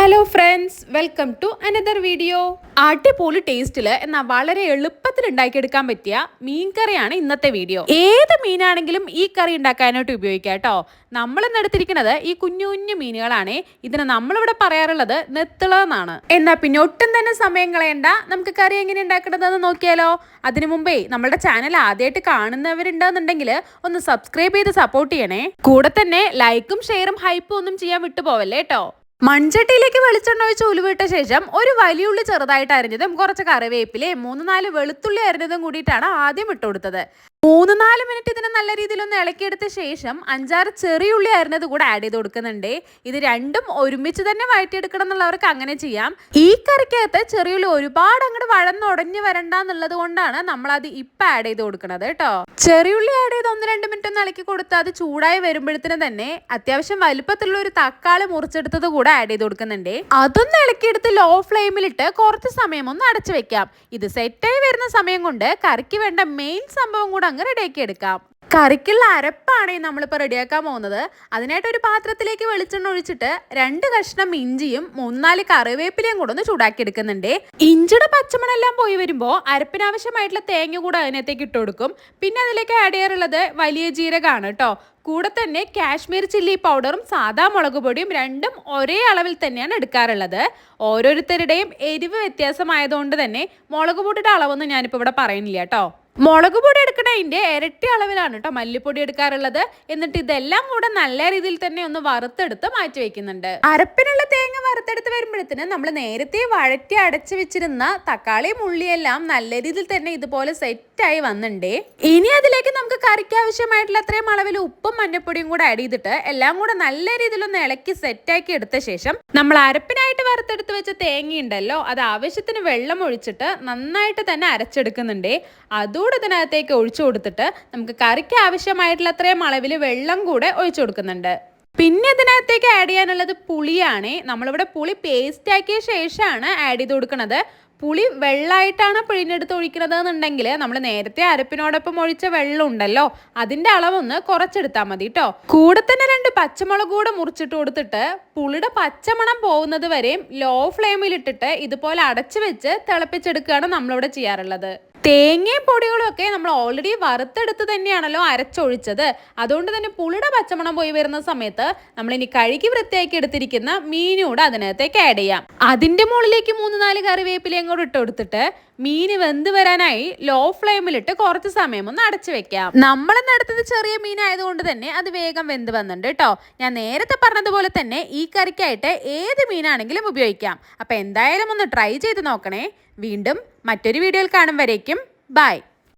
Hello friends welcome to another video അടിപൊളി ടേസ്റ്റിൽ എന്നാൽ വളരെ എളുപ്പത്തിൽ ഉണ്ടാക്കിയെടുക്കാൻ പറ്റിയ മീൻ കറിയാണ് ഇന്നത്തെ വീഡിയോ ഏത് മീനാണെങ്കിലും ഈ കറി ഉണ്ടാക്കാനായിട്ട് ഉപയോഗിക്കാം കേട്ടോ. നമ്മൾ എടുത്തിരിക്കുന്നത് ഈ കുഞ്ഞു കുഞ്ഞു മീനുകളാണ്. ഇതിന് നമ്മളിവിടെ പറയാറുള്ളത് നെത്തിള എന്നാണ്. എന്നാ പിന്നെ ഒട്ടും തന്നെ സമയം കളയണ്ട. നമുക്ക് കറി എങ്ങനെ ഉണ്ടാക്കണതെന്ന് നോക്കിയാലോ. അതിനു മുമ്പേ നമ്മുടെ ചാനൽ ആദ്യമായിട്ട് കാണുന്നവരുണ്ടെന്നുണ്ടെങ്കിൽ ഒന്ന് സബ്സ്ക്രൈബ് ചെയ്ത് സപ്പോർട്ട് ചെയ്യണേ. കൂടെ തന്നെ ലൈക്കും ഷെയറും ഹൈപ്പും ഒന്നും ചെയ്യാൻ വിട്ടുപോവല്ലേ കേട്ടോ. മൺചട്ടിയിലേക്ക് വെളിച്ചെണ്ണ ഒഴിച്ച് ഉലുവിട്ട ശേഷം ഒരു വലിയ ഉള്ളി ചെറുതായിട്ട് അരിഞ്ഞതും കുറച്ച് കറിവേപ്പിലയും മൂന്ന് നാല് വെളുത്തുള്ളി അരിഞ്ഞതും കൂടിയിട്ടാണ് ആദ്യം ഇട്ട് കൊടുത്തത്. മൂന്ന് നാല് മിനിറ്റ് ഇതിനെ നല്ല രീതിയിലൊന്ന് ഇളക്കിയെടുത്ത ശേഷം അഞ്ചാറ് ചെറിയുള്ളി അരിഞ്ഞത് കൂടെ ആഡ് ചെയ്ത് കൊടുക്കുന്നുണ്ട്. ഇത് രണ്ടും ഒരുമിച്ച് തന്നെ വഴറ്റിയെടുക്കണം എന്നുള്ളവർക്ക് അങ്ങനെ ചെയ്യാം. ഈ കറിക്കകത്ത് ചെറിയുള്ളി ഒരുപാട് അങ്ങോട്ട് വഴന്നുടഞ്ഞു വരണ്ട എന്നുള്ളത് കൊണ്ടാണ് നമ്മൾ അത് ഇപ്പം ആഡ് ചെയ്ത് കൊടുക്കുന്നത് കേട്ടോ. ചെറിയുള്ളി ആഡ് ചെയ്ത് ഒന്ന് രണ്ട് മിനിറ്റ് ഒന്ന് ഇളക്കി കൊടുത്ത് അത് ചൂടായി വരുമ്പോഴത്തേന് തന്നെ അത്യാവശ്യം വലുപ്പത്തിലുള്ള ഒരു തക്കാളി മുറിച്ചെടുത്തത് കൂടെ ആഡ് ചെയ്ത് കൊടുക്കുന്നുണ്ട്. അതൊന്ന് ഇളക്കിയെടുത്ത് ലോ ഫ്ലെയിമിലിട്ട് കുറച്ച് സമയം ഒന്ന് അടച്ചു വെക്കാം. ഇത് സെറ്റായി വരുന്ന സമയം കൊണ്ട് കറിക്ക് വേണ്ട മെയിൻ സംഭവം കൂടെ അങ്ങ് റെഡിയാക്കി എടുക്കാം. കറിക്കുള്ള അരപ്പാണ് നമ്മളിപ്പോൾ റെഡിയാക്കാൻ പോകുന്നത്. അതിനായിട്ട് ഒരു പാത്രത്തിലേക്ക് വെളിച്ചെണ്ണ ഒഴിച്ചിട്ട് രണ്ട് കഷ്ണം ഇഞ്ചിയും മൂന്നാൽ കറിവേപ്പിലയും കൂടെ ഒന്ന് ചൂടാക്കി എടുക്കുന്നുണ്ട് ഇഞ്ചിയുടെ പച്ചമണെല്ലാം പോയി വരുമ്പോൾ അരപ്പിനാവശ്യമായിട്ടുള്ള തേങ്ങ കൂടെ അതിനകത്തേക്ക് ഇട്ട് കൊടുക്കും. പിന്നെ അതിലേക്ക് ആഡ് ചെയ്യാറുള്ളത് വലിയ ജീരകമാണ് കേട്ടോ. കൂടെ തന്നെ കാശ്മീർ ചില്ലി പൗഡറും സാദാ മുളക് പൊടിയും രണ്ടും ഒരേ അളവിൽ തന്നെയാണ് എടുക്കാറുള്ളത്. ഓരോരുത്തരുടെയും എരിവ് വ്യത്യാസമായതുകൊണ്ട് തന്നെ മുളക് പൊടിയുടെ അളവൊന്നും ഞാനിപ്പോൾ ഇവിടെ പറയുന്നില്ല കേട്ടോ. മുളക് പൊടി എടുക്കണതിന്റെ ഇരട്ടി അളവിലാണ് കേട്ടോ മല്ലിപ്പൊടി എടുക്കാറുള്ളത്. എന്നിട്ട് ഇതെല്ലാം കൂടെ നല്ല രീതിയിൽ തന്നെ ഒന്ന് വറുത്തെടുത്ത് മാറ്റി വെക്കുന്നുണ്ട്. അരപ്പിനുള്ള തേങ്ങ വറുത്തെടുത്ത് വരുമ്പോഴത്തേന് നമ്മൾ നേരത്തെ വഴറ്റി അടച്ചു വെച്ചിരുന്ന തക്കാളിയും ഉള്ളിയെല്ലാം നല്ല രീതിയിൽ തന്നെ ഇതുപോലെ സെറ്റായി വന്നിണ്ടേ. ഇനി അതിലേക്ക് നമുക്ക് കറിക്ക് ആവശ്യമായിട്ടുള്ള അത്രയും അളവിൽ ഉപ്പും മഞ്ഞപ്പൊടിയും കൂടെ ആഡ് ചെയ്തിട്ട് എല്ലാം കൂടെ നല്ല രീതിയിൽ ഒന്ന് ഇളക്കി സെറ്റാക്കി എടുത്ത ശേഷം നമ്മൾ അരപ്പിനായിട്ട് വറുത്തെടുത്ത് വെച്ച തേങ്ങയുണ്ടല്ലോ അത് ആവശ്യത്തിന് വെള്ളം ഒഴിച്ചിട്ട് നന്നായിട്ട് തന്നെ അരച്ചെടുക്കുന്നുണ്ട്. അതുകൂടെ ഇതിനകത്തേക്ക് ഒഴിച്ചു കൊടുത്തിട്ട് നമുക്ക് കറിക്ക് ആവശ്യമായിട്ടുള്ള അത്രയും അളവിൽ വെള്ളം കൂടെ ഒഴിച്ചു കൊടുക്കുന്നുണ്ട്. പിന്നെ ഇതിനകത്തേക്ക് ആഡ് ചെയ്യാനുള്ളത് പുളിയാണ്. നമ്മളിവിടെ പുളി പേസ്റ്റ് ആക്കിയ ശേഷമാണ് ആഡ് ചെയ്ത് കൊടുക്കുന്നത്. പുളി വെള്ളമായിട്ടാണ് പിഴിഞ്ഞെടുത്ത് ഒഴിക്കുന്നത് എന്നുണ്ടെങ്കിൽ നമ്മൾ നേരത്തെ അരപ്പിനോടൊപ്പം ഒഴിച്ച വെള്ളം ഉണ്ടല്ലോ അതിന്റെ അളവൊന്ന് കുറച്ചെടുത്താൽ മതി കേട്ടോ കൂടെ തന്നെ രണ്ട് പച്ചമുളക് കൂടെ മുറിച്ചിട്ട് കൊടുത്തിട്ട് പുളിയുടെ പച്ചമണം പോകുന്നത് വരെയും ലോ ഫ്ലെയിമിലിട്ടിട്ട് ഇതുപോലെ അടച്ചു വെച്ച് തിളപ്പിച്ചെടുക്കുകയാണ് നമ്മളിവിടെ ചെയ്യാറുള്ളത്. തേങ്ങയും പൊടികളും ഒക്കെ നമ്മൾ ഓൾറെഡി വറുത്തെടുത്ത് തന്നെയാണല്ലോ അരച്ചൊഴിച്ചത്. അതുകൊണ്ട് തന്നെ പുളിയുടെ പച്ചമണം പോയി വരുന്ന സമയത്ത് നമ്മൾ ഇനി കഴുകി വൃത്തിയാക്കി എടുത്തിരിക്കുന്ന മീനൂടെ അതിനകത്തേക്ക് ആഡ് ചെയ്യാം. അതിന്റെ മുകളിലേക്ക് മൂന്ന് നാല് കറിവേപ്പിലയും കൂടെ ഇട്ട് കൊടുത്തിട്ട് മീൻ വെന്ത് വരാനായി ലോ ഫ്ലെയിമിലിട്ട് കുറച്ച് സമയം ഒന്ന് അടച്ചു വെക്കാം. നമ്മൾ നടത്തുന്നത് ചെറിയ മീൻ ആയതുകൊണ്ട് തന്നെ അത് വേഗം വെന്ത് വന്നിട്ടുണ്ട് കേട്ടോ ഞാൻ നേരത്തെ പറഞ്ഞതുപോലെ തന്നെ ഈ കറിക്കായിട്ട് ഏത് മീനാണെങ്കിലും ഉപയോഗിക്കാം. അപ്പൊ എന്തായാലും ഒന്ന് ട്രൈ ചെയ്ത് നോക്കണേ. വീണ്ടും മറ്റൊരു വീഡിയോയിൽ കാണും വരേക്കും. ബൈ